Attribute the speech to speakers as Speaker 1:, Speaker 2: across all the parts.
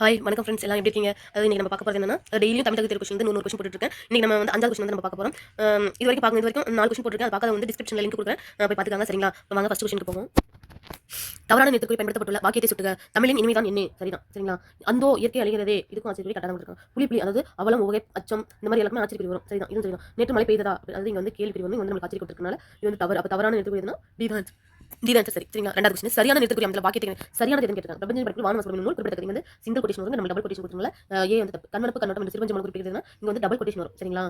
Speaker 1: Hi வணக்கம் friends எல்லாம் எப்படி இருக்கீங்க? அதாவது இன்றைக்கி நம்ம பார்க்க போகிறது என்னன்னா டெய்லியும் தமிழ் தகுதி கொஸ்டின் வந்து நூறு கொஸ்டின் போட்டுருக்கேன் இன்றைக்கி நம்ம வந்து அஞ்சாவது கொஸ்டின் வந்து நம்ம பார்க்க போகிறோம் இது வரைக்கும் பார்க்க இது வரைக்கும் நாலு கொஸ்டின் போட்டுருக்கேன். அது பார்க்க வந்து டிஸ்கிரிப்ஷனில் லிங்க் கொடுக்குறேன் போய் பார்த்துக்காங்க சரிங்களா? இப்போ வாங்க ஃபஸ்ட் கொஸ்டினுக்கு போவோம். தவறான நிறுத்துக்குறி பயன்படுத்தப்பட்டுள்ள வாக்கியத்தை சுட்டுக. தமிழின் இனிமைதான் என்ன. சரிதான் சரிங்களா? அந்த இயற்கை அழிகிறதே. இதுக்கும் ஆச்சரிய கட்டாயம் இருக்கும் புலி புலி அதாவது அவலம் உகை அச்சம் இந்த மாதிரி எல்லாமே ஆச்சரிய வரும். சரிதான் இதுவும் சரிதான். நேற்று மழை பெய்ததா? அதாவது இங்கே வந்து கேள்வி பிரிவு வந்து நம்மளுக்கு ஆச்சரிய கொடுத்துருக்கனால இது வந்து தவறு. அப்போ தவறான நிறுத்துக்குரியதுனா டிதான் டிதான் சரி சரிங்களா? ரெண்டாவது கொஸ்டின் சரியான நிறுத்துக்குரிய அந்த வாக்கியத்தை சரியான எதுன்னு கேட்டாங்க பிரபஞ்ச படிப்பு வான சொல்லும் நூல் வந்து சிங்கிள் கொட்டேஷன் வரும் நம்ம டபுள் கொட்டேஷன் கொடுத்துருங்களா ஏ வந்து தப்பு. கண்ணோட்டம் குறிப்பிட்டதுன்னா இங்கே வந்து டபுள் கொட்டேஷன் வரும். சரிங்களா?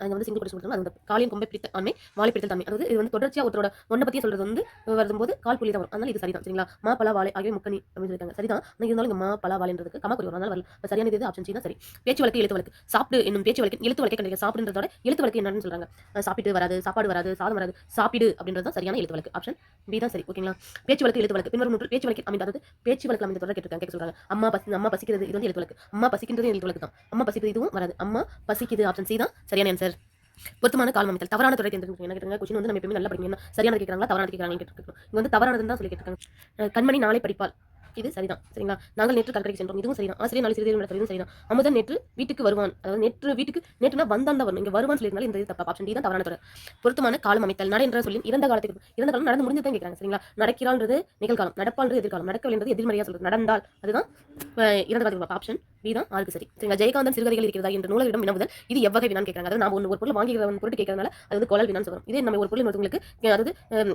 Speaker 1: அங்கே வந்து சிந்து கொடுத்து கொடுத்துருங்க அது காலின் கொம்பை பிடித்த ஆண்மை வாழை பிடித்த தன்மை. அதாவது இது வந்து தொடர்ச்சியாக ஒருத்தரோட ஒன்றை பற்றி சொல்றது வந்து வரும்போது கால் புள்ளி தான் வரும். அதனால இது சரிதான் சரிங்களா? மா பலா வாழை ஆகிய முக்கணி அப்படின்னு சொல்லியிருக்காங்க. சரிதான்? ஆனால் இருந்தாலும் இங்கே மா பலா வாழைன்றதுக்கு கமக்குறி வரும். அதனால வரல. சரியான இது ஆப்ஷன் சி தான் சரி. பேச்சு வழக்கு எழுத்து வழக்கு. சாப்பிடு என்னும் பேச்சு வழக்கு எழுத்து வழக்கை கண்டிப்பாக சாப்பிடுன்றதோட எழுத்து வழக்கு என்னன்னு சொல்றாங்க. சாப்பிட்டு வராது சாப்பாடு வராது சாதம் வராது சாப்பிடு அப்படின்றது தான் சரியான எழுத்து வழக்கு. ஆப்ஷன் பி தான் சரி ஓகேங்களா பேச்சு வழக்கு எழுத்து வழக்கு. பின்னர் நூற்று பேச்சு வழக்கு அமைந்த அதாவது பேச்சு வழக்கு அமைந்த தொடர் கேட்டிருக்காங்க கேட்க சொல்கிறாங்க அம்மா பசி அம்மா பசிக்கிறது இது வந்து எழுத்து வழக்கு. அம்மா பசிக்கின்றது எழுத்து வழக்கு தான். அம்மா பசிக்கிறது இதுவும் வராது. அம்மா பசிக்குது ஆப்ஷன் சி தான். சரியான ஆன்சர் பொருத்தமான காலம் அமைத்தல். தவறான துறை தேர்ந்தெடுக்கணும் என்ன கேட்டாங்க கொஸ்டின் வந்து நம்ம எப்பவுமே நல்லா படிக்கணும் சரியான கேட்கறாங்களா? தவறான கேட்கறாங்க கேட்டுருக்கோம் இங்க வந்து தவறானதுன்னு தான் சொல்லி கேட்டிருக்காங்க. கண்மணி நாளை படிப்பால் இது சரிதான் சரிங்களா? நாங்கள் நேற்று கல்கரைக்கு சென்றோம் இதுவும் சரிதான். ஆசிரியர் நாளை சிறிது நடத்தல் இதுவும் சரிதான். அமுதன் நேற்று வீட்டுக்கு வருவான். அதாவது நேற்று வீட்டுக்கு நேற்றுனா வந்தான் தான் வரும் இங்க வருவான் சொல்லியிருந்தாலும் இந்த இது தப்பா ஆப்ஷன் டி தான் தவறான தொடர். பொருத்தமான காலம் அமைத்தல் நட என்ற சொல்லி இறந்த காலத்துக்கு இறந்த காலம் நடந்து முடிஞ்சு தான் கேட்கறாங்க சரிங்களா? நடக்கிறான்றது நிகழ்காலம் நடப்பான்றது எதிர்காலம். நடக்கவில்லை எதிர்மறையாக சொல்றது. நடந்தால் அதுதான் இறந்த காலத்துக்கு ஆப்ஷன் பி தான் ஆறுக்கு சரி. சரிங்களா? ஜெயகாந்தன் சிறுகதைகள் இருக்கிறதா என்ற நூலகிடம் வினவுதல் இது எவ்வகை வினான்னு கேட்கறாங்க. அதாவது நான் ஒன்று ஒரு பொருள் வாங்கிக்கிறவன் பொருட்டு கேட்கறதுனால அது வந்து குழல் வினான்னு சொல்லுவோம் இதே நம்ம ஒரு பொருள் உங்களுக்கு அதாவது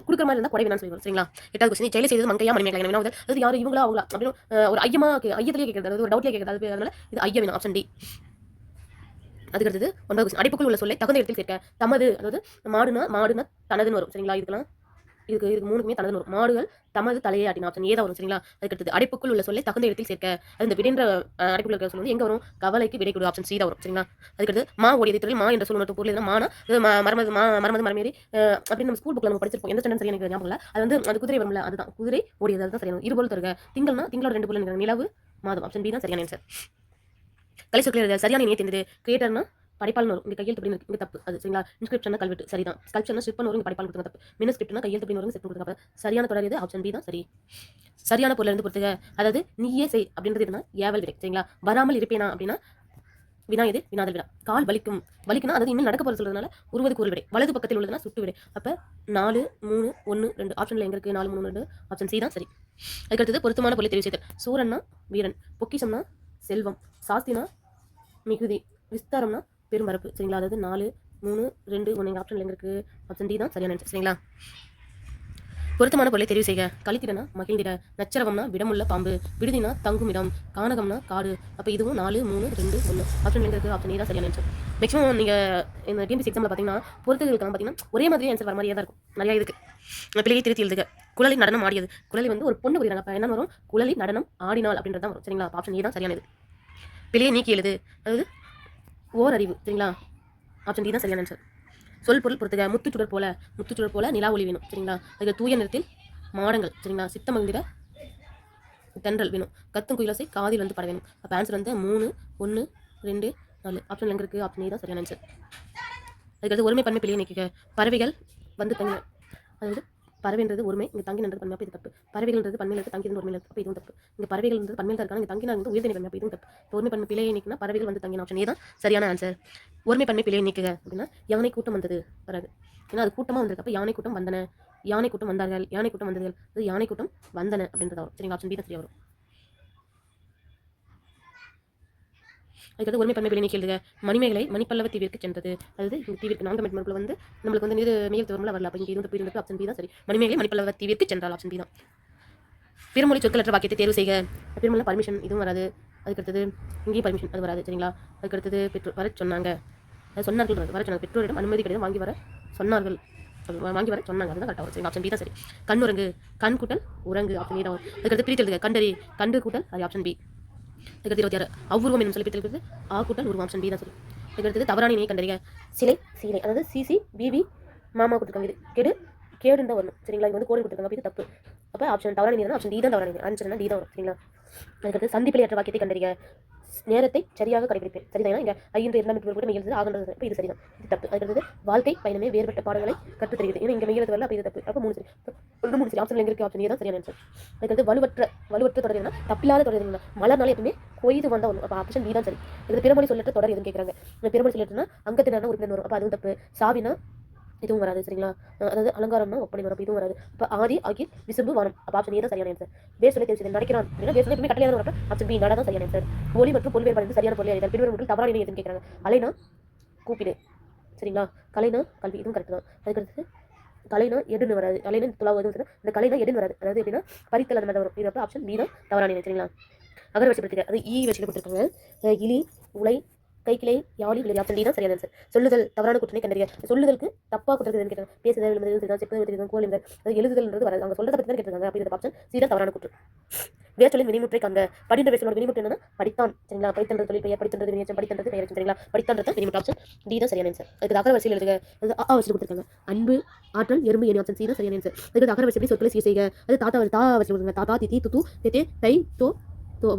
Speaker 1: கொடுக்குற மாதிரி இருந்தால் கொடை வினான்னு சொல்லுவோம் சரிங்களா? எட்டாவது கொஸ்டின் செயல் செய்தது மங்கையா மணிமேகலை வினாவுதல். அது யாரும் இவங்களா அவங்களா அப்படின்னு ஒரு ஐயமா ஐயத்திலேயே கேட்கறது அதாவது ஒரு டவுட்லேயே கேட்கறது அது அதனால இது ஐய ஆப்ஷன் டி அதுக்கு அடுத்தது ஒன்பது கொஸ்டின் அடைப்புக்குள் உள்ள சொல்லை தகுந்த இடத்தில் சேர்க்க தமது அதாவது மாடுனா மாடுனா தனதுன்னு வரும். சரிங்களா? இதுக்கெல்லாம் இதுக்கு இதுக்கு மூணுக்குமே தனது வரும் மாடுகள் தமது தலையை ஆட்டின ஆப்ஷன் ஏதா வரும் சரிங்களா? அதுக்கடுத்தது அடைப்புக்குள் உள்ள சொல்லை தகுந்த இடத்தில் சேர்க்க. அது இந்த விடைன்ற அஹ், இருக்கிற சொல் வந்து எங்க வரும்? கவலைக்கு விடை கொடு. ஆப்ஷன் சீதா வரும் சரிங்களா? அதுக்கடுத்து மா ஓடியது துறையில் மா என்ற சொல் மட்டும் பொருள் மா மானா? இது மரமது மா மரமது மரமேறி அப்படின்னு நம்ம ஸ்கூல் புக்கில் நம்ம படிச்சிருப்போம். எந்த ஸ்டாண்டர்ட் சரியான எனக்கு ஞாபகம் இல்லை. அது வந்து அது குதிரை வரும்ல அதுதான். குதிரை ஓடியது அதுதான் சரியான இரு தருக. திங்கள்னா திங்களோட ரெண்டு பொருள் நிலவு மாதம் ஆப்ஷன் பி தான் சரியான ஆன்சர் கலை சொற்கள் சரியான இணைய தெரிந்தது கிரியேட்டர்னா படைப்பாளன் வரும். இங்க கையெழுத்து அப்படின்னு இருக்கு. இங்க தப்பு. அது சரிங்களா? இன்ஸ்கிரிப்ஷன் கல்வெட்டு. சரிதான். ஸ்கல்ப்ஷன் ஸ்கிரிப்ட் வரும் இங்க படைப்பாளன் கொடுத்தது தப்பு. மினஸ்கிரிப்ட்னா கையெழுத்து அப்படின்னு வரும் ஸ்கிரிப்ட் கொடுத்தது சரியான தொடர் எது? ஆப்ஷன் பி தான். சரி. சரியான பொருள் இருந்து பொறுத்துக அதாவது நீயே செய் அப்படின்றது என்ன ஏவல் விடை சரிங்களா? வராமல் இருப்பேனா அப்படின்னா வினா எது? வினாதல் வினா. கால் வலிக்கும். வலிக்குனா அதாவது இன்னும் நடக்க போகிற சொல்றதுனால உருவது கூறு விடை. வலது பக்கத்தில் உள்ளதுனா சுட்டு விடை. அப்போ நாலு மூணு ஒன்று ரெண்டு. ஆப்ஷனில் எங்க இருக்குது நாலு மூணு ரெண்டு. ஆப்ஷன் சி தான். சரி. அதுக்கடுத்தது பொருத்தமான பொருளை தெரிவு செய்தல். சூரன்னா வீரன். பொக்கிஷம்னா செல்வம். சாஸ்தினா மிகுதி. விஸ்தாரம்னா பெரும்பரப்பு சரிங்களா? அதாவது நாலு மூணு ரெண்டு ஒன்று எங்கள் ஆப்ஷனில் எங்க இருக்கு. ஆப்ஷன் டி தான் சரியான answer. சரிங்களா? பொருத்தமான பொருளை தெரிவு செய்க. கழித்திடனா மகிழ்ந்திட. நச்சரவம்னா விடமுள்ள பாம்பு. விடுதினா தங்கும் இடம் கானகம்னா காடு. அப்போ இதுவும் நாலு மூணு ரெண்டு ஒன்று ஆப்ஷன் எங்க இருக்கு. ஆப்ஷன் தான் சரியான ஆன்சர் மேக்ஸிமம் நீங்கள் இந்த டிஎம்பிசி எக்ஸாமில் பார்த்தீங்கன்னா பொறுத்துகளுக்கெல்லாம் பார்த்தீங்கன்னா ஒரே மாதிரி ஆன்சர் வர மாதிரியே தான் இருக்கும். நிறையா இருக்கு நான் பிள்ளையை திருத்தி எழுதுக. குழலி நடனம் ஆடியது. குழலி வந்து ஒரு பொண்ணு புரியுறாங்க அப்போ என்ன வரும்? குழலி நடனம் ஆடினால் அப்படின்றது தான் வரும். சரிங்களா? ஆப்ஷன் ஏ தான் சரியானது. பிழையை நீக்கி எழுது. அதாவது ஓர் அறிவு சரிங்களா? ஆப்ஷன் டி தான் சரியான ஆன்சர் சொல் பொருள் பொறுத்துக முத்துச்சுடர் போல முத்துச்சுடர் போல நிலா ஒளி வேணும் சரிங்களா? அதுக்கு தூய நிறத்தில் மாடங்கள் சரிங்களா? சித்தமந்திர தென்றல் வேணும். கத்தும் குயிலாசை காதில் வந்து பட வேணும். அப்போ ஆன்சர் வந்து மூணு ஒன்று ரெண்டு நாலு. ஆப்ஷன் எங்கே இருக்குது ஆப்ஷன் தான் சரியான ஆன்சர் அதுக்கடுத்து ஒருமை பன்மை பிள்ளையை நிற்க பறவைகள் வந்து தங்க அதாவது பறவைன்றது ஒருமை இங்கே தங்கி நின்றது பன்மை இது தப்பு. பறவைகள்ன்றது பன்மையில் இருக்குது தங்கி இருந்து ஒருமையில் இருக்குது அப்போ இதுவும் தப்பு. இங்கே பறவைகள் வந்து பன்மையில் தான் இருக்காங்க இங்கே தங்கி வந்து உயிர்தனி பன்மை இதுவும் தப்பு. இப்போ ஒருமை பன்மை பிழையை நீக்கினா பறவைகள் வந்து தங்கின ஆப்ஷன் ஏ தான். சரியான ஆன்சர் ஒருமை பன்மை பிழையை நீக்குக அப்படின்னா யானை கூட்டம் வந்தது வராது. ஏன்னா அது கூட்டமாக வந்திருக்கு அப்போ யானை கூட்டம் வந்தன. யானை கூட்டம் வந்தார்கள் யானை கூட்டம் வந்தது அது யானை கூட்டம் வந்தன அப்படின்றத வரும் சரிங்களா? ஆப்ஷன் பி தான் சரியாக வரும். அதுக்கடுத்து ஒருமை பன்மை பிள்ளை நீக்கி எழுதுக மணிமேகலை மணிப்பல்லவ தீவிற்கு சென்றது. அதாவது இந்த தீவிற்கு நான்கு மெட்மர்க்குள்ள வந்து நம்மளுக்கு வந்து நீர் மேல் தோறமில் வரல. அப்போ இங்கே இருந்து போயிருந்து ஆப்ஷன் பி தான். சரி. மணிமேகலை மணிப்பல்லவ தீவிற்கு சென்றால் ஆப்ஷன் பி தான். பிறமொழி சொற்களற்ற வாக்கியத்தை தேர்வு செய்க. பிறமொழி பர்மிஷன் இதுவும் வராது. அதுக்கடுத்தது இங்கேயும் பர்மிஷன் அது வராது. சரிங்களா? அதுக்கடுத்தது பெற்றோர் வர சொன்னாங்க. சொன்னார்கள் வர சொன்னாங்க. பெற்றோரிடம் அனுமதி கிடையாது வாங்கி வர சொன்னார்கள். வாங்கி வர சொன்னாங்க. அதுதான் கரெக்டாக வரும். ஆப்ஷன் பி தான். சரி. கண்ணுரங்கு கண் கூட்டல் உறங்கு. ஆப்ஷன் பி தான் அதுக்கடுத்து பிரித்தெழுதுக. கண்டறி. கண்டு கூட்டல் அது ஆப்ஷன் பி அதுக்கடுத்து இருபத்தி ஆறு அவ்வுருவம் என்னும் சொல்லிப்பிட்டு இருக்கிறது ஆ கூட்டல் உருவம் ஆப்ஷன் பி தான் சொல்லி. அதுக்கடுத்தது தவறான இணையை கண்டறிய சிலை சீலை அதாவது சிசி பிபி மாமா கொடுத்துருக்காங்க. இது கெடு கேடுன்னு தான் வரணும் சரிங்களா? இது வந்து கோடி கொடுத்துருக்காங்க. இது தப்பு. அப்போ ஆப்ஷன் தவறான நீர் ஆப்ஷன் டி தான் தவறான நீர் ஆன்சர் டி தான் வரும். சரிங்களா? அதுக்கடுத்து சந்திப்பிலையற்ற வாக்கியத்தை கண்டறிய நேரத்தை சரியாக கடைபிடிப்பேன் சரிதான்? இங்க ஐந்து இரண்டாம் எட்டு கூட மெய்யெழுது ஆகின்றது இப்போ இது சரிதான். இது தப்பு. அதுக்கு வாழ்க்கை பயணமே வேறுபட்ட பாடங்களை கற்று தருகிறது. ஏன்னா இங்க மெய்யெழுத்து வரல அப்போ இது தப்பு. அப்போ மூணு சரி. ஒன்று மூணு சரி. ஆப்ஷன் எங்க இருக்கு? ஆப்ஷன் தான் சரியான ஆன்சர் அதுக்கு வலுவற்ற வலுவற்ற தொடர் என்ன தப்பில்லாத தொடர் மலர்னால எப்பவுமே கொய்து வந்த ஒன்று அப்போ ஆப்ஷன் பி தான் சரி. இது பிறமொழி சொல்லற்ற தொடர் எதுவும் கேட்குறாங்க இந்த பிறமொழி சொல்லட்டுனா அங்கத்தினா உறுப்பினர் வரும் அப்போ அதுவும் தப்பு. சாவினா இதுவும் வராது சரிங்களா? அதாவது அலங்காரம்னா ஒப்பனை வரும் இதுவும் வராது. இப்போ ஆதி ஆகி விசும்பு வரும் அப்போ ஆப்ஷன் ஏ தான் சரியான ஆன்சர் வேர் சொல்லி தெரிவிச்சது நடக்கிறான். அப்படின்னா வேர் சொல்லி எப்பவுமே கட்டளையாக வரப்ப ஆப்ஷன் பி நட தான் சரியான ஆன்சர் ஒலி மற்றும் பொருள் வேறுபாடு சரியான பொருள் அறிதல். பின்வரும் ஒன்றில் தவறான இணையம் எதுன்னு கேட்குறாங்க. அலைனா கூப்பிடு சரிங்களா? கலைனா கல்வி இதுவும் கரெக்ட் தான். அதுக்கடுத்து கலைனா எடுன்னு வராது. கலைனா துளாவது வந்து இந்த கலைனா எடுன்னு வராது. அதாவது எப்படின்னா பரித்தல் அந்த மாதிரி வரும். இது அப்போ ஆப்ஷன் பி தான் தவறான இணை சரிங்களா? அகர வச்சுப்படுத்துக்க அது e ஈ வச்சு கொடுத்துருக்காங்க. இலி உலை கைக்கிளை யாழி விளை ஆப்ஷன் டி தான் சரியான ஆன்சர் சொல்லுதல் தவறான குற்றனை கண்டறிய சொல்லுதலுக்கு தப்பா குற்றத்துக்கு கேட்டாங்க பேசுதல் எழுதுதல் எழுதுதல் செப்பது எழுதுதல் கோல் எழுதுதல் அது எழுதுதல்ன்றது வராது. அவங்க சொல்றதை பற்றி தான் கேட்டிருக்காங்க. அப்படி இந்த ஆப்ஷன் சி தான் தவறான குற்றம். வேச்சொலின் வினிமுற்றை காண்க. படின்ற வேச்சலோட வினிமுற்று என்னன்னா படித்தான். சரிங்களா? படித்தன்றது தொழில் பெயர் படித்தன்றது வினியச்சம் படித்தன்றது பெயர் சரிங்களா? படித்தான்றது வினிமுற்று ஆப்ஷன் டி தான் சரியான ஆன்சர் அதுக்கு அகர வரிசையில் எழுதுக. அது அ வச்சு கொடுத்துருக்காங்க. அன்பு ஆற்றல் எறும்பு எணி ஆப்ஷன் சி தான் சரியான ஆன்சர் அதுக்கு அகர வரிசை சொற்களை சீர் செய்க? அது தாத்தா தா வரிசையில் கொடுத்துருங்க தாத்தா தித்தி துத்து தெத்தே தை தோ தோ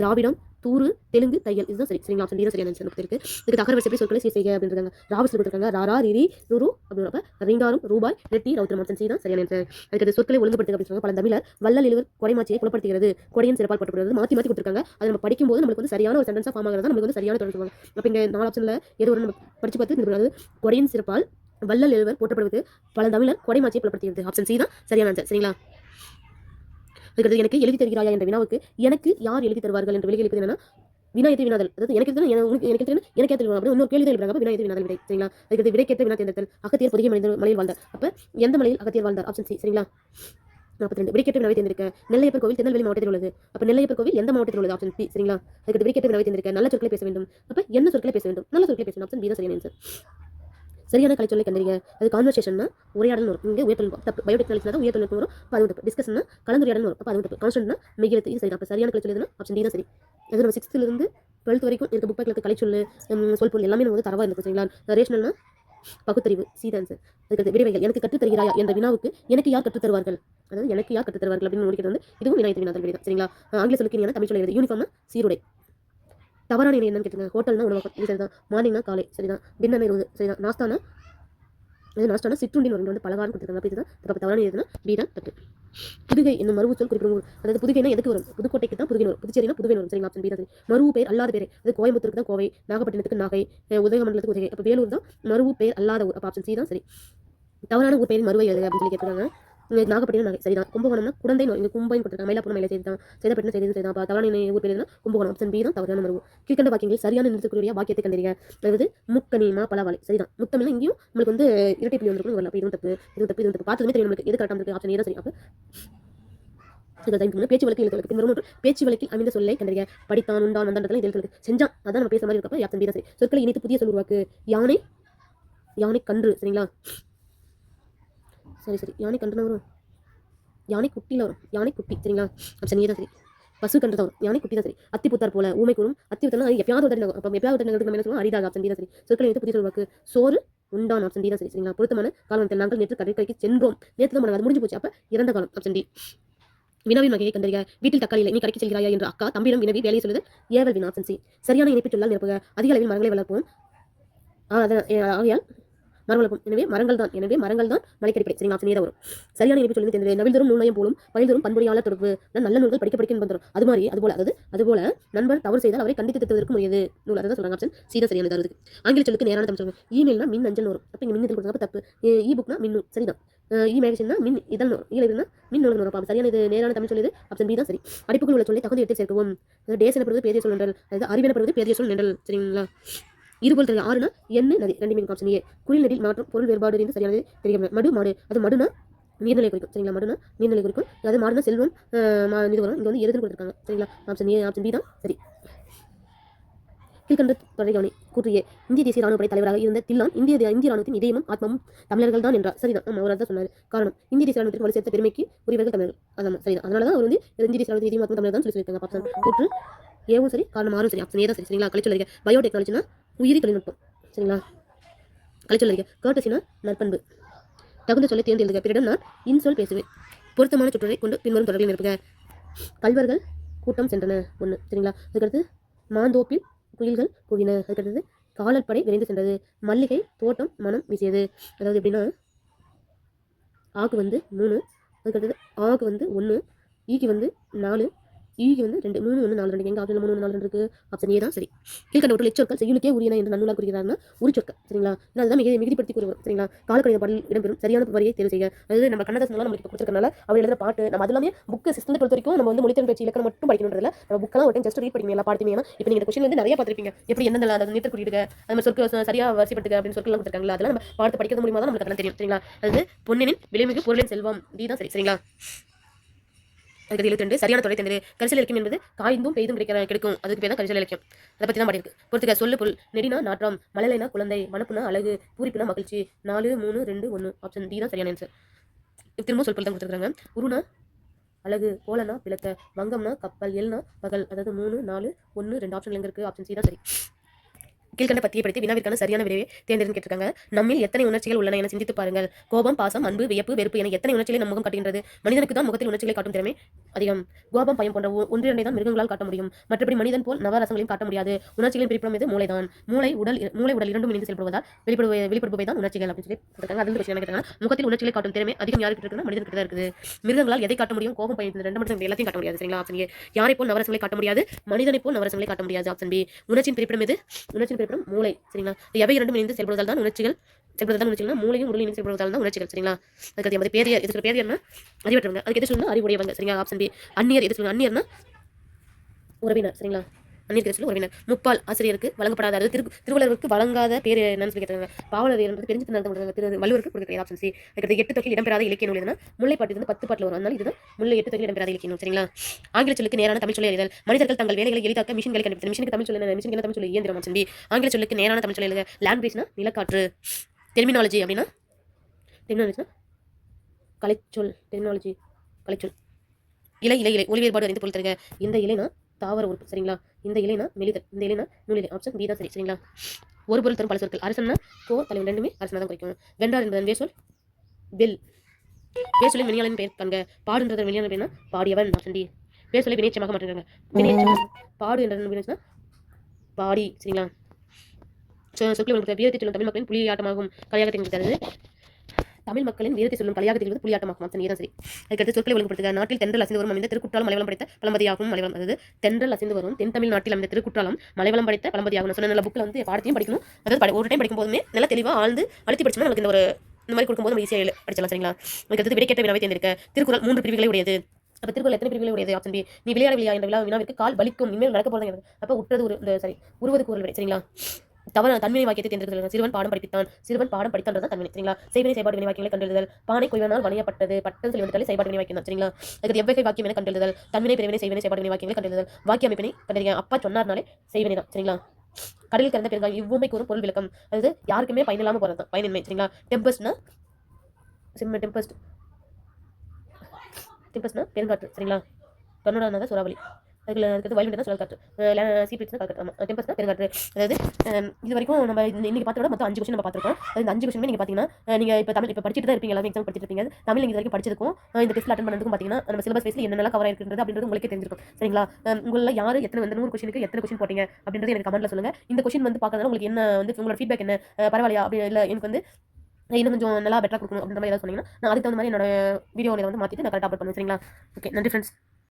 Speaker 1: திராவிடம் தூரு தெலுங்கு தையல். இதுதான் சரி சரிங்க ஆப்ஷன் டி தான் சரியான ஆன்சர் இருக்கு. இதுக்கு அகர வரிசை சொற்களை சீர் செய்க அப்படின்றாங்க ராவஸ் கொடுத்துருக்காங்க. ராரா ரிரி நூறு அப்படின்றப்ப ரீங்காரம் ரூபாய் ரெட்டி ரவுத்திரம் ஆப்ஷன் சி தான் சரியான ஆன்சர் அதுக்கு சொற்களை ஒழுங்குபடுத்துக அப்படின்னு சொல்லுவாங்க. பல தமிழர் வள்ளல் இழுவர் கொடைமாச்சியை குணப்படுத்துகிறது கொடையின் சிறப்பால் பட்டப்படுகிறது மாற்றி மாற்றி கொடுத்துருக்காங்க. அதை நம்ம படிக்கும்போது நம்மளுக்கு வந்து சரியான ஒரு சென்டென்ஸாக ஃபார்ம் ஆகிறது நம்மளுக்கு வந்து சரியான தொடர்பு அப்போ இங்கே நாலு ஆப்ஷனில் ஏதோ ஒரு நம்ம படிச்சு பார்த்து கொடையின் சிறப்பால் வள்ளல் எழுவர் போட்டப்படுவது பல தமிழர் கொடைமாச்சியை புலப்படுத்துகிறது ஆப்ஷன் சி தான் சரியான ஆன்சர் சரிங்களா? அதுக்கடுத்து எனக்கு எழுதி தருகிறாயா என்ற வினாவுக்கு எனக்கு யார் எழுதி தருவார்கள் என்ற விலை எழுப்பது என்னன்னா வினாயத்தை வினாதல் அதாவது எனக்கு தெரியும் எனக்கு உனக்கு எனக்கு தெரியும் எனக்கே தெரியும் அப்படி இன்னொரு கேள்வி எழுதுறாங்க அப்ப வினாயத்தை வினாதல் விடை சரிங்களா? அதுக்கு விடை கேட்ட வினா தேர்ந்தெடுத்தல். அகத்தியர் பொதிகை மனித மலையில் வாழ்ந்தார். அப்ப எந்த மலையில் அகத்தியர் வாழ்ந்தார்? ஆப்ஷன் சி சரிங்களா? நாற்பத்தி ரெண்டு விடைக்கேற்ற வினாவை தேர்ந்தெடுக்க. நெல்லையப்பர் கோவில் திருநெல்வேலி மாவட்டத்தில் உள்ளது. அப்போ நெல்லையப்பர் கோவில் எந்த மாவட்டத்தில் உள்ளது? ஆப்ஷன் பி சரிங்களா? அதுக்கு விடைக்கேற்ற வினாவை தேர்ந்தெடுக்க. நல்ல சொற்களை பேச வேண்டும். அப்போ என்ன சொற்களை பேச வேண்டும்? நல்ல சொற்களை பேசணும் ஆப்ஷன் பி தான் சரியான ஆன்சர் சரியான கலைச்சொல்லை கண்டறிய அது கான்வர்சேஷன்னா உரையாடல் வரும். இங்கே உயர்த்தல் தப்பு பயோடெக்னாலஜினா தான் உயர்த்தல் வரும். அப்போ அது தப்பு டிஸ்கஷன்னா கலந்துரையாடல் வரும். அப்போ அது தப்பு கான்ஸ்டன்ட்னா மிகிறது இது சரி அப்போ சரியான கலைச்சொல் எதுனா ஆப்ஷன் டி தான் சரி. அது நம்ம சிக்ஸ்த்துலேருந்து டுவெல்த் வரைக்கும் இருக்க புக் பேக்கில் கலைச்சொல் சொல்பொருள் எல்லாமே நம்ம வந்து தரவாக இருக்கும் சரிங்களா? ரேஷனல்னா பகுத்தறிவு சி சார் அதுக்கு விரைவைகள் எனக்கு கற்றுத் தருகிறாயா என்ற வினாவுக்கு எனக்கு யார் கற்றுத் தருவார்கள்? அதாவது எனக்கு யார் கற்றுத்தருவார்கள் அப்படின்னு முடிக்கிறது வந்து இதுவும் வினாயத்து வினாதல் விடை சரிங்களா? ஆங்கில சொல்லுக்கு தமிழ் சொல்லுறது யூனிஃபார்ம் யூனிஃபார்ம்னா சீருடை. தவறான இணை என்னன்னு கேட்டுருங்க ஹோட்டல்னா உணவகம். இது சரிதான். மார்னிங்னா காலை. சரிதான். டின்னர் இருபது சரிதான். நாஸ்தானா இது நாஸ்டானா சிற்றுண்டின் ஒரு வந்து பலகாரம் கொடுத்துருக்காங்க. அப்படி தான் தப்பு தவறான எதுனா? பி தான் புதுகை என்னும் மருவு சொல் குறிப்பிடும் அதாவது புதுகைனா எதுக்கு வரும்? புதுக்கோட்டைக்கு தான் புதுகை வரும். புதுச்சேரினா புதுவை வரும். சரிங்களா? ஆப்ஷன் பி தான் மருவு பேர் அல்லாத பேர் அது கோயம்புத்தூருக்கு தான் கோவை. நாகப்பட்டினத்துக்கு நாகை. உதயமண்டலத்துக்கு உதகமண்டலத்துக்கு உதகை. அப்போ வேலூர் தான் மருவு பேர் அல்லாத ஊர். அப்போ ஆப்ஷன் சி தான். சரி. தவறான ஊர் பேரின் மறுவை எழுது அப்படின்னு சொல்லி கேட்டிருக்காங்க. இங்கே நாகப்பட்டினம் நகை. சரிதான். கும்பகோணம்னா குழந்தை நோய். இங்கே கும்பைன்னு கொடுத்துருக்காங்க மயிலாப்பூர் மயிலை செய்தி தான் செய்தப்பட்டினம் செய்தி சரிதான் அப்போ தவறான ஊர் பேர் கும்பகோணம். ஆப்ஷன் பி தான் தவறான மருவு கீழ்கண்ட வாக்கியங்கள் சரியான நிறுத்தக்கூடிய வாக்கியத்தை கண்டறிய அதாவது முக்கனிமா பலவாளி. சரிதான். முத்தமிழ் இங்கேயும் உங்களுக்கு வந்து இரட்டை புள்ளி வந்துருக்கும் வரலாம் இதுவும் தப்பு. இதுவும் தப்பு இதுவும் தப்பு. பார்த்ததுமே தெரியும் நமக்கு எது கரெக்டாக இருக்குது ஆப்ஷன் ஏதான் சரி அப்போ பேச்சு வழக்கு எழுத்து பின்வரும் ஒன்று பேச்சு வழக்கில் அமைந்த சொல்லை கண்டறிய படித்தான் உண்டான் வந்தாண்டத்தில் எழுத்துக்களுக்கு செஞ்சான். அதான் நம்ம பேசுற மாதிரி இருக்கப்ப யாத்தன் பி சரி. சொற்களை இணைத்து புதிய சொல் உருவாக்கு. யானை யானை கன்று. சரிங்களா? சரி சரி. யானை கன்றுனா வரும். யானை குட்டியில் வரும். யானை குட்டி சரிங்களா? ஆப்ஷன் ஏ தான் சரி. பசு கன்று தான் வரும். யானை குட்டி தான் சரி. அத்தி புத்தார் போல ஊமை கூறும். அத்தி புத்தனா எப்பயாவது ஒரு தடவை அப்போ எப்பயாவது ஒரு தடவை நம்ம என்ன சொல்லுவோம்? அரிதாக ஆப்ஷன் தான் சரி. சொற்களை எடுத்து புதிய சொல்வாக்கு சோறு உண்டான ஆப்ஷன் தான் சரி சரிங்களா? பொருத்தமான காலம் நாங்கள் நேற்று கடற்கரைக்கு சென்றோம். நேற்று தான் அது முடிஞ்சு போச்சு. அப்போ இறந்த காலம். ஆப்ஷன் டி வினாவின் வகையை கண்டறிய வீட்டில் தக்காளி இல்லை. நீ கடைக்கு செல்கிறாயா என்று அக்கா தம்பியிடம் வினவி வேலையை சொல்வது ஏவல் வினா ஆப்ஷன் சி சரியான இணைப்பு சொல்லால் நிரப்புக. அதிக அளவில் மரங்களை வளர்ப்போம். அதான், ஆகையால் மரங்களுக்கும். எனவே மரங்கள் தான். எனவே மரங்கள் தான் மலைக்கடிப்படை சரிங்களா? ஆப்ஷன் வரும். சரியான இணைப்பு சொல்லி தெரிந்தது நவில்தரும் நூலையும் போலும் பயில்தரும் பண்புரியாளர் தொடர்பு. நல்ல நூல்கள் படிக்க படிக்க வந்துடும் அது மாதிரி அதுபோல அதாவது அதுபோல நண்பர் தவறு செய்தால் அவரை கண்டித்து திட்டுவதற்கு முடியாது நூல் அதான் சொல்றாங்க. ஆப்ஷன் சீதா சரியான தருது ஆங்கில சொல்லுக்கு நேரான தமிழ் சொல்லுங்க. இமெயில்னா மின் அஞ்சல் வரும் அப்போ இங்கே மின் கொடுத்தாங்க தப்பு. இ புக்னா மின்னு சரிதான். இ மேகசின்னா மின் இதழ் வரும் மின் நூல் வரும் சரியான இது நேரான தமிழ் சொல்லுது. ஆப்ஷன் பி தான் சரி. அடிப்புக்கு உள்ள சொல்லி தகுந்த இடத்தில் சேர்க்கவும். டேஸ் எனப்படுவது பேதிய சொல் நின்றல் அதாவது அறிவெனப்படுவது பேதிய சொல் நின்றல் சரிங்களா? இருபோல் தெரியும் ஆறுனா என்ன நதி ரெண்டு மீன் ஆப்ஷன் ஏ குளிர் நெடில் மாற்றம் பொருள் வேறுபாடு என்று சரியானது தெரியும் மடு மாடு. அது மடுனா நீர்நிலை குறிக்கும். சரிங்களா மடுனா நீர்நிலை குறிக்கும். அது மாடுனா செல்வம் இது வரும். இங்கே வந்து எருதுன்னு கொடுத்துருக்காங்க. சரிங்களா ஆப்ஷன் ஏ ஆப்ஷன் பி தான். சரி. கீழ்கண்ட தொடரை கூற்றிய இந்திய தேசிய ராணுவப்படை தலைவராக இருந்த தில்லான் இந்திய இந்திய ராணுவத்தின் இதயமும் ஆத்மமும் தமிழர்கள் தான் என்றார். சரிதான். ஆமா அவர் தான் சொன்னார். காரணம் இந்திய தேசிய ராணுவத்திற்கு வலு சேர்த்த பெருமைக்கு உரியவர்கள் தமிழர்கள். அதான் சரிதான். அதனால தான் அவர் வந்து இந்திய தேசிய ராணுவத்தின் இதயம் ஆத்மம் தமிழர் தான் சொல்லி சொல்லியிருக்காங்க. ஆப்ஷன் கூற்று ஏவும் சரி காரணம் ஆறும் சரி ஆப்ஷன் ஏதான் சரி. சரிங்களா கலை சொல்லிருக்க பயோடெக்னாலஜினா உயிரி தொழில்நுட்பம். சரிங்களா? கலை சொல்லிருக்க கேட்டசினா நற்பண்பு. தகுந்த சொல்லை தேர்ந்தெழுதுக. பிறரிடம் நான் இன்சொல் பேசுவேன். பொருத்தமான சுற்றுரை கொண்டு பின்வரும் தொடர்பில் நிரப்புக. கல்வர்கள் கூட்டம் சென்றன. ஒன்று சரிங்களா? அதுக்கடுத்து மாந்தோப்பில் குயில்கள் குவின. அதுக்கடுத்தது காலற்படை விரைந்து சென்றது. மல்லிகை தோட்டம் மனம் வீசியது. அதாவது எப்படின்னா ஆக்கு வந்து மூணு. அதுக்கடுத்தது ஆக்கு வந்து ஒன்று ஈக்கு வந்து நாலு. ஈக்கு வந்து ரெண்டு மூணு ஒன்று நாலு ரெண்டு. எங்கள் ஆப்ஷன் மூணு நாலு ரெண்டு இருக்குது ஆப்ஷன் ஏ தான் சரி. கீழ்கண்ட ஒரு லெச்சொற்கள் செய்யுளுக்கே உரியன என்று நன்னூலார் ஒரு சொற்கள் சரிங்களா? நான் அதுதான் மிக மிகுதிப்படுத்தி கூறுவோம் சரிங்களா? காலக்கணித பாடல் இடம்பெறும் சரியான வரியை தேர்வு செய்ய அதாவது நம்ம கண்ணதாசன் நம்மளுக்கு இப்போ கொடுத்துருக்கனால அவர் எழுதுற பாட்டு நம்ம அது எல்லாமே புக்கு சிஸ்டம் பொறுத்த வரைக்கும் நம்ம வந்து மொழித்திறன் பேச்சு இலக்கணம் மட்டும் படிக்கணுன்றதுல நம்ம புக்கெல்லாம் ஒரு டைம் ஜஸ்ட் ரீட் படிக்கணும் எல்லா பாட்டுமே இப்போ நீங்கள் கொஸ்டின் வந்து நிறைய பார்த்துருப்பீங்க. எப்படி எந்தெந்த அதை நீட்டர் குறியிடுங்க அந்த மாதிரி சொற்கள் சரியாக வரிசைப்படுத்துக அப்படின்னு சொற்கள் கொடுத்துருக்காங்களா அதெல்லாம் நம்ம பாட்டு படிக்கிறது மூலியமாக தான் நமக்கு அதெல்லாம் தெரியும் சரிங்களா? அது பொன்னின் விலைமிகு பொருளின் செல்வம். டி தான் சரி சரிங்களா? அதுக்கு எழுபத்தி சரியான தொலை தந்தது. கரிசல் இலக்கியம் என்பது காய்ந்தும் பெய்தும் கிடைக்கிற கிடைக்கும். அதுக்கு பேர் தான் கரிசல் இலக்கியம். அதை பற்றி தான் பாடியிருக்கு. பொறுத்துக்க சொல்லு பொருள் நெடினா நாற்றம் மழலைனா குழந்தை மனப்புனா அழகு பூரிப்புனா மகிழ்ச்சி. நாலு மூணு ரெண்டு ஒன்று ஆப்ஷன் டி தான் சரியான ஆன்சர் திரும்ப சொல் பொருள் தான் கொடுத்துருக்காங்க. உருனா அழகு போலனா பிளக்க வங்கம்னா கப்பல் எல்னா பகல். அதாவது மூணு நாலு ஒன்று ரெண்டு ஆப்ஷன் எங்க இருக்குது ஆப்ஷன் சி தான் சரி. கீழ்கண்ட பத்தியை படித்து வினாவிற்கான சரியான விரைவை தேர்ந்தெடுத்து கேட்டிருக்காங்க. நம்மில் எத்தனை உணர்ச்சிகள் உள்ளன என சிந்தித்து பாருங்கள். கோபம் பாசம் அன்பு வியப்பு வெறுப்பு என எத்தனை உணர்ச்சிகளை நம் முகம் காட்டுகின்றது? மனிதனுக்கு தான் முகத்தில் உணர்ச்சிகளை காட்டும் திறமை அதிகம். கோபம் பயம் போன்ற ஒன்றிரண்டை தான் மிருகங்களால் காட்ட முடியும். மற்றபடி மனிதன் போல் நவரசங்களையும் காட்ட முடியாது. உணர்ச்சிகளின் பிரிப்பிடம் இது மூளைதான். மூளை உடல் மூளை உடல் இரண்டும் இணைந்து செயல்படுவதால் வெளிப்படுவ வெளிப்படுபவை தான் உணர்ச்சிகள் அப்படின்னு சொல்லி கொடுத்தாங்க அது கேட்டாங்க முகத்தில் உணர்ச்சிகளை காட்டும் திறமை அதிகம் யாருக்கு இருக்குன்னா மனிதனுக்கு தான் இருக்குது. மிருகங்களால் எதை காட்ட முடியும்? கோபம் பயம் ரெண்டு மட்டும் எல்லாத்தையும் காட்ட முடியாது. சரிங்களா? ஆப்ஷன் ஏ யாரை போல் நவரசங்களை காட்ட முடியாது? மனிதனை போல் நவரசங்களை காட்ட முடியாது. ஆப்ஷன் பி உணர்ச்சியின் பிரிப்பிடம் எது உணர்ச்சியின் பிரிப்பிடம் மூளை சரிங்களா? எவை இரண்டும் இணைந்து செயல்படுவதால் தான் உணர்ச்சிகள் செயல்படுவதால் உணர்ச்சிகள் மூளையும் உடலும் இணைந்து செயல்படுவதால் தான் உணர்ச்சிகள் சரிங்களா? அதுக்கு அது பேரியர் இதுக்கு பேரியர்னா அறிவற்றவங்க. அதுக்கு எது சொல்லுங்க அறிவுடையவங்க சரிங்களா? ஆப்ஷன் பி அந்நியர் எது சொல்லுங்க அந்நியர்னா உறவினர் சரிங்களா? அந்நியர் சொல்லி உறவினர். முப்பால் ஆசிரியருக்கு வழங்கப்படாத அதாவது திரு திருவள்ளுவருக்கு வழங்காத பேர் என்னன்னு சொல்லி கேட்டாங்க பாவலர் என்பது பெருஞ்சு நடத்த திரு வள்ளுவருக்கு கொடுக்குற ஆப்ஷன் சி அதுக்கு எட்டு தொகையில் இடம்பெறாத இலக்கிய நூல் எதுனா? முல்லைப்பாட்டு பத்து பாட்டில் வரும். அதனால இதுதான் முல்லை எட்டு தொகையில் இடம்பெறாத இலக்கிய நூல். சரிங்களா? ஆங்கில சொல்லுக்கு நேரான தமிழ் சொல்லி எழுதல். மனிதர்கள் தங்கள் வேலைகளை எளிதாக்க மிஷின்களை கண்டுபிடித்த மிஷினுக்கு தமிழ் சொல்லி மிஷின் தமிழ் சொல்லி? இயந்திரம் ஆப்ஷன் ஆங்கில சொல்லுக்கு நேரான தமிழ் சொல்லி எழுத. லாங்குவேஜ்னா நிலக்காற்று. டெர்மினாலஜி அப்படின்னா? டெர்மினாலஜினா கலைச்சொல். டெர்மினாலஜி கலைச்சொல். இலை இலை இலை. ஒளி வேறுபாடு அறிந்து பொருள் தருங்க இந்த இலைனா தாவர உறுப்பு சரிங்களா? இந்த இலைனா மெலிதல் இந்த இலைனா நுழிலை ஆப்ஷன் பி தான் சரி சரிங்களா? ஒரு பொருள் தரும் பல சொற்கள் அரசன்னா கோ தலைவன் ரெண்டுமே அரசனா தான் குறிக்கும் வென்றார் என்பதன் வேசொல் பெல் வேசொலின் வினையாளன் பெயர் கண்க பாடுன்றதன் வினையாளன் பேர்னா பாடியவன் ஆப்ஷன் டி வேசொலை வினைச்சமாக மாற்றிருக்காங்க வினைச்சம் பாடு என்ற பாடி சரிங்களா? சொற்களை வீரத்தை சொல்லும் தமிழ் மக்களின் புலியாட்டமாகும். கலையாக தெரிவித்தது தமிழ் மக்களின் வீரத்தை சொல்லும் கலையாக திகழ்வது புலியாட்டமாகும் ஆப்ஷன் சரி. அதுக்கடுத்து சொற்களை ஒழுங்குபடுத்துக. நாட்டில் தென்றல் அசைந்து வரும் அமைந்த திருக்குற்றாலம் மலைவளம் படைத்த பழம்பதியாகவும் மலைவளம். அதாவது தென்றல் அசைந்து வரும் தென் தமிழ் நாட்டில் அமைந்த திருக்குற்றாலம் மலைவளம் படைத்த பழம்பதியாகும். சொன்ன நல்ல புக்கில் வந்து பாடத்தையும் படிக்கணும். அதாவது ஒரு டைம் படிக்கும் போதுமே நல்லா தெளிவாக ஆழ்ந்து அழுத்தி படிச்சோம்னா நமக்கு இந்த ஒரு இந்த மாதிரி கொடுக்கும்போது நம்ம ஈஸியாக படிச்சலாம் சரிங்களா? அதுக்கடுத்து கேட்ட வினாவை தேர்ந்தெடுக்க. திருக்குறள் மூன்று பிரிவுகளை உடையது. அப்போ திருக்குறள் எத்தனை பிரிவுகளை உடையது ஆப்ஷன் பி நீ விளையாட விளையா என்ற விழா வினாவிற்கு கால் வலிக்கும். இனிமேல் நடக்க போகிறது அப்போ உற்றது ஒரு சாரி உருவது கூறல் விடை சரிங்களா? தவறு தன்மையை வாக்கியத்தை தேர்ந்தெடுத்தல். சிறுவன் பாடம் படிப்பித்தான். சிறுவன் பாடம் படித்தான் தான் தன்மை. சரிங்களா? செய்வினை செயல்பாடு வினை வாக்கியங்களை கண்டெழுதல் பானை கொய்வனால் வணியப்பட்டது. பட்டம் சொல்லி வந்துட்டாலே செயல்பாடு வினை வாக்கியம் தான் சரிங்களா? அதுக்கு எவ்வகை வாக்கியம் என கண்டெழுதல் தன்வினை பிரிவினை செய்வினை செயல்பாடு வினை வாக்கியங்களை கண்டெழுதல் வாக்கிய அமைப்பினை கண்டறிய அப்பா சொன்னார்னாலே செய்வினை தான் சரிங்களா? கடலில் கலந்த பெருங்காயம் இவ்வுமை கூறும் பொருள் விளக்கம். அதாவது யாருக்குமே பயன் இல்லாமல் போகிறது தான் பயனின்மை. சரிங்களா? டெம்பஸ்ட்னா சிம்ம டெம்பஸ்ட் டெம்பஸ்ட்னா பெருங்காற்று. சரிங்களா? கன்னடானா தான் சூறாவளி. அதுக்கு அதுக்கு வயல் தான் சுழல் காற்று. சீப்பிட்ஸ்னா காற்று ஆமாம் தான் பெருங்காற்று அதாவது இது வரைக்கும் நம்ம இன்னைக்கு பார்த்தோட மொத்தம் அஞ்சு கொஸ்டின் நம்ம பார்த்துருக்கோம். அது இந்த அஞ்சு கொஸ்டின் நீங்கள் பார்த்தீங்கன்னா நீங்கள் இப்போ தமிழ் இப்போ படிச்சுட்டு தான் இருப்பீங்க எல்லாமே எக்ஸாம் படிச்சுட்டு இருப்பீங்க. தமிழ் நீங்கள் இது வரைக்கும் படிச்சதுக்கும் இந்த டெஸ்ட் அட்டன் பண்ணதுக்கும் பார்த்தீங்கன்னா நம்ம சிலபஸ் பேஸில் என்னெல்லாம் கவர் ஆயிருக்குன்றது அப்படின்றது உங்களுக்கே தெரிஞ்சிருக்கும். சரிங்களா? உங்களில் யார் எத்தனை வந்து நூறு கொஸ்டினுக்கு எத்தனை கொஸ்டின் போட்டீங்க அப்படின்றது எனக்கு கமெண்ட்டில் சொல்லுங்கள் இந்த கொஸ்டின் வந்து பார்க்கறதுனால உங்களுக்கு என்ன வந்து உங்களோட ஃபீட்பேக் என்ன? பரவாயில்லையா? அப்படி இல்லை எனக்கு வந்து இன்னும் கொஞ்சம் நல்லா பெட்டராக கொடுக்கணும் அப்படின்ற மாதிரி ஏதாவது சொன்னீங்கன்னா நான் அதுக்கு தகுந்த மாதிரி என்னோட வீடியோ வந்து மாற்றிட்டு நான் கரெக்டாக அப்லோட் பண்ணுவேன். சரிங்களா? ஓகே நன்றி ஃப்ரெண்ட்ஸ்